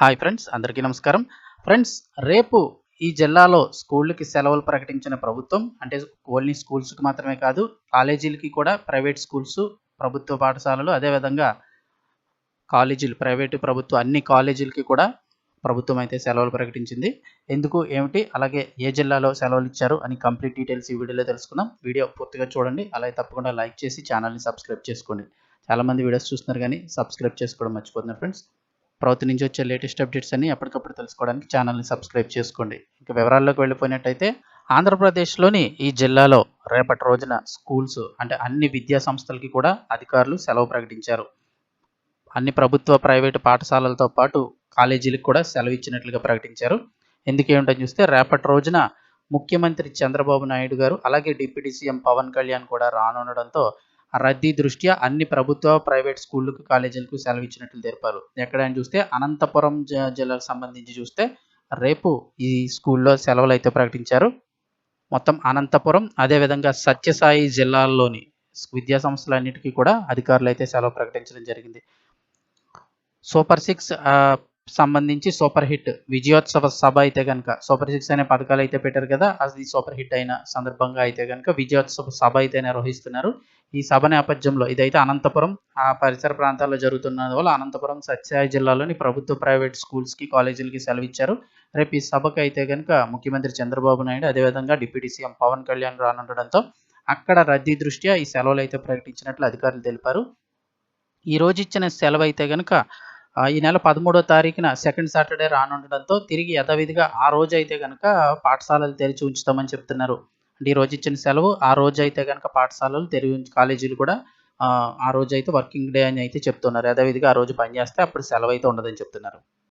Hi friends అందరికీ నమస్కారం. Friends రేపు ఈ జిల్లాలో స్కూళ్ళకి సెలవులు ప్రకటించిన ప్రభుత్వం అంటే ఓన్లీ స్కూల్స్కి మాత్రమే కాదు కాలేజీలకి కూడా ప్రైవేట్ స్కూల్స్ ప్రభుత్వ పాఠశాలలు అదేవిధంగా కాలేజీలు ప్రైవేటు ప్రభుత్వ అన్ని కాలేజీలకి కూడా ప్రభుత్వం అయితే సెలవులు ప్రకటించింది. ఎందుకు ఏమిటి అలాగే ఏ జిల్లాలో సెలవులు ఇచ్చారు అని కంప్లీట్ డీటెయిల్స్ ఈ వీడియోలో తెలుసుకుందాం. వీడియో పూర్తిగా చూడండి అలాగే తప్పకుండా లైక్ చేసి ఛానల్ని సబ్స్క్రైబ్ చేసుకోండి. చాలామంది వీడియోస్ చూస్తున్నారు కానీ సబ్స్క్రైబ్ చేసుకోవడం మర్చిపోతున్నారు ఫ్రెండ్స్. ప్రభుత్వం నుంచి వచ్చే లేటెస్ట్ అప్డేట్స్ అన్ని ఎప్పటికప్పుడు తెలుసుకోవడానికి ఛానల్ని సబ్స్క్రైబ్ చేసుకోండి. ఇంకా వివరాల్లోకి వెళ్ళిపోయినట్టయితే ఆంధ్రప్రదేశ్లోని ఈ జిల్లాలో రేపటి రోజున స్కూల్స్ అంటే అన్ని విద్యా సంస్థలకి కూడా అధికారులు సెలవు ప్రకటించారు. అన్ని ప్రభుత్వ ప్రైవేటు పాఠశాలలతో పాటు కాలేజీలకు కూడా సెలవు ఇచ్చినట్లుగా ప్రకటించారు. ఎందుకేమిటని చూస్తే రేపటి రోజున ముఖ్యమంత్రి చంద్రబాబు నాయుడు గారు అలాగే డిప్యూటీ సీఎం పవన్ కళ్యాణ్ కూడా రానుండడంతో రద్దీ దృష్ట్యా అన్ని ప్రభుత్వ ప్రైవేట్ స్కూళ్ళకు కాలేజీలకు సెలవు ఇచ్చినట్లు తెలిపారు ఎక్కడైనా చూస్తే అనంతపురం జిల్లాకు సంబంధించి చూస్తే రేపు ఈ స్కూల్లో సెలవులు అయితే ప్రకటించారు. మొత్తం అనంతపురం అదేవిధంగా సత్యసాయి జిల్లాల్లోని విద్యా సంస్థలన్నిటికీ కూడా అధికారులు అయితే సెలవు ప్రకటించడం జరిగింది. సూపర్ సిక్స్ సంబంధించి సూపర్ హిట్. విజయోత్సవ సభ అయితే కనుక సూపర్ సిక్స్ అనే పథకాలు అయితే పెట్టారు కదా అది సూపర్ హిట్ అయిన సందర్భంగా అయితే కనుక విజయోత్సవ సభ అయితే నిర్వహిస్తున్నారు. ఈ సభ నేపథ్యంలో ఇదైతే అనంతపురం ఆ పరిసర ప్రాంతాల్లో జరుగుతున్న వల్ల అనంతపురం సత్యాయ జిల్లాలోని ప్రభుత్వ ప్రైవేట్ స్కూల్స్కి కాలేజీలకి సెలవు ఇచ్చారు రేపు ఈ సభకు అయితే కనుక ముఖ్యమంత్రి చంద్రబాబు నాయుడు అదేవిధంగా డిప్యూటీ సీఎం పవన్ కళ్యాణ్ రానుండడంతో అక్కడ రద్దీ దృష్ట్యా ఈ సెలవులు అయితే ప్రకటించినట్లు అధికారులు తెలిపారు. ఈ రోజు ఇచ్చిన సెలవు అయితే కనుక ఈ నెల పదమూడో తారీఖున సెకండ్ సాటర్డే రానుండడంతో తిరిగి యథావిధిగా ఆ రోజు అయితే కనుక పాఠశాలలు తెరిచి ఉంచుతామని చెప్తున్నారు. అంటే ఈ రోజు ఇచ్చిన సెలవు ఆ రోజు అయితే కనుక పాఠశాలలు తెరిచి ఉంచి కాలేజీలు కూడా ఆ, ఆ రోజు అయితే వర్కింగ్ డే అని అయితే చెప్తున్నారు. యథావిధిగా ఆ రోజు పనిచేస్తే అప్పుడు సెలవు అయితే ఉండదని చెప్తున్నారు.